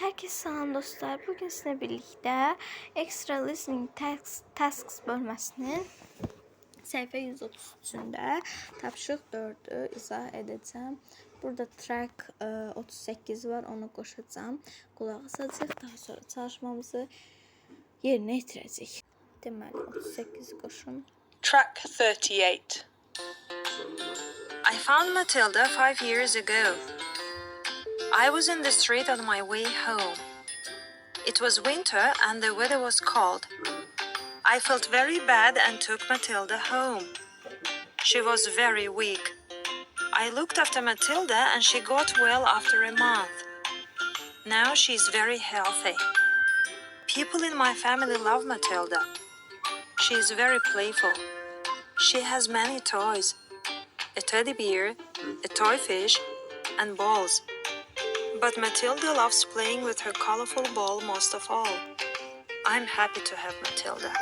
Herkese salam dostlar. Bugün sizinle birlikte Extra Listening Tasks, tasks bölməsinin səhifə 133-də tapşırıq 4-ü izah edəcəm. Burada track e, 38 var, onu qoşacağam. Qulaq asacağıq, daha sonra çalışmamızı yerinə yetirəcəyik. Deməli 38 qoşun. Track 38. I found Matilda five years ago. I was in the street on my way home. It was winter and the weather was cold. I felt very bad and took Matilda home. She was very weak. I looked after Matilda and she got well after a month. Now she's very healthy. People in my family love Matilda. She is very playful. She has many toys a teddy bear, a toy fish, and balls. But Matilda loves playing with her colorful ball most of all. I'm happy to have Matilda.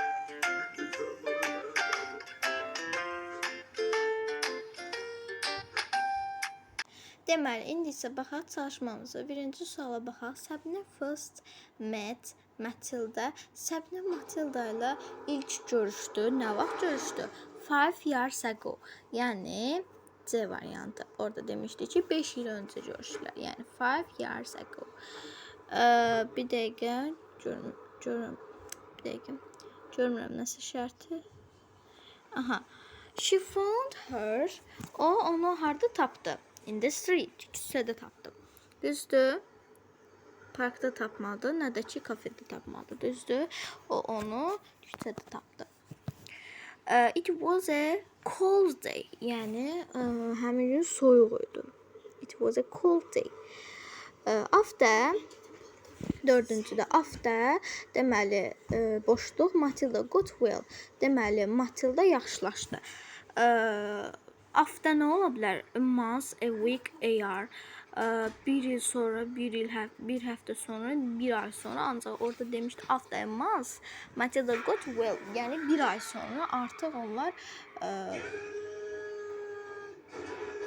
Deməli, indi isə baxaq çalışmamıza. Birinci suala baxaq. Səbinə first met Matilda. Səbinə Matilda ilə ilk görüşdü. Nə vaxt görüşdü? Five years ago. Yəni C variantı. Orada demişdi ki 5 il öncə görüşdülər. Yəni five years ago. Ee, bir dəqiqə görüm, görüm. Bir dəqiqə. Görmürəm nəsə şərti. Aha. She found her. O onu harda tapdı? In the street. Küçədə tapdı. Düzdür? Parkda tapmadı, nə də ki kafedə tapmadı. Düzdür? O onu küçədə tapdı. Uh, it was a cold day. Yəni uh, həmin gün idi. It was a cold day. Uh, after Dördüncüdə after deməli e, boşluq Matilda got well. Deməli Matilda yaxşılaşdı. E, after nə ola bilər? A month, a week, a year. E, bir il sonra, bir həf bir həftə sonra, bir ay sonra ancaq orada demişdi after a month Matilda got well. Yəni bir ay sonra artıq onlar e,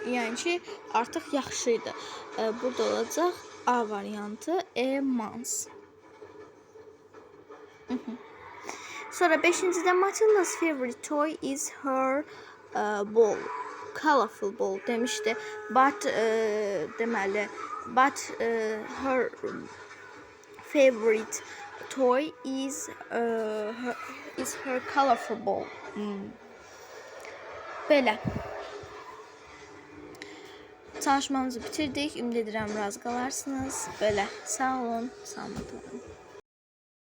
yəni ki artıq yaxşı idi. E, burada olacaq A variantı a month. Sonra beşincidə Matilda's favorite toy is her uh, ball. Colorful ball demişdi. But uh, deməli but uh, her favorite toy is uh, her, is her colorful ball. Hmm. Belə. Çalışmamızı bitirdik. Ümid edirəm razı qalarsınız. Belə. Sağ olun. Salamat olun.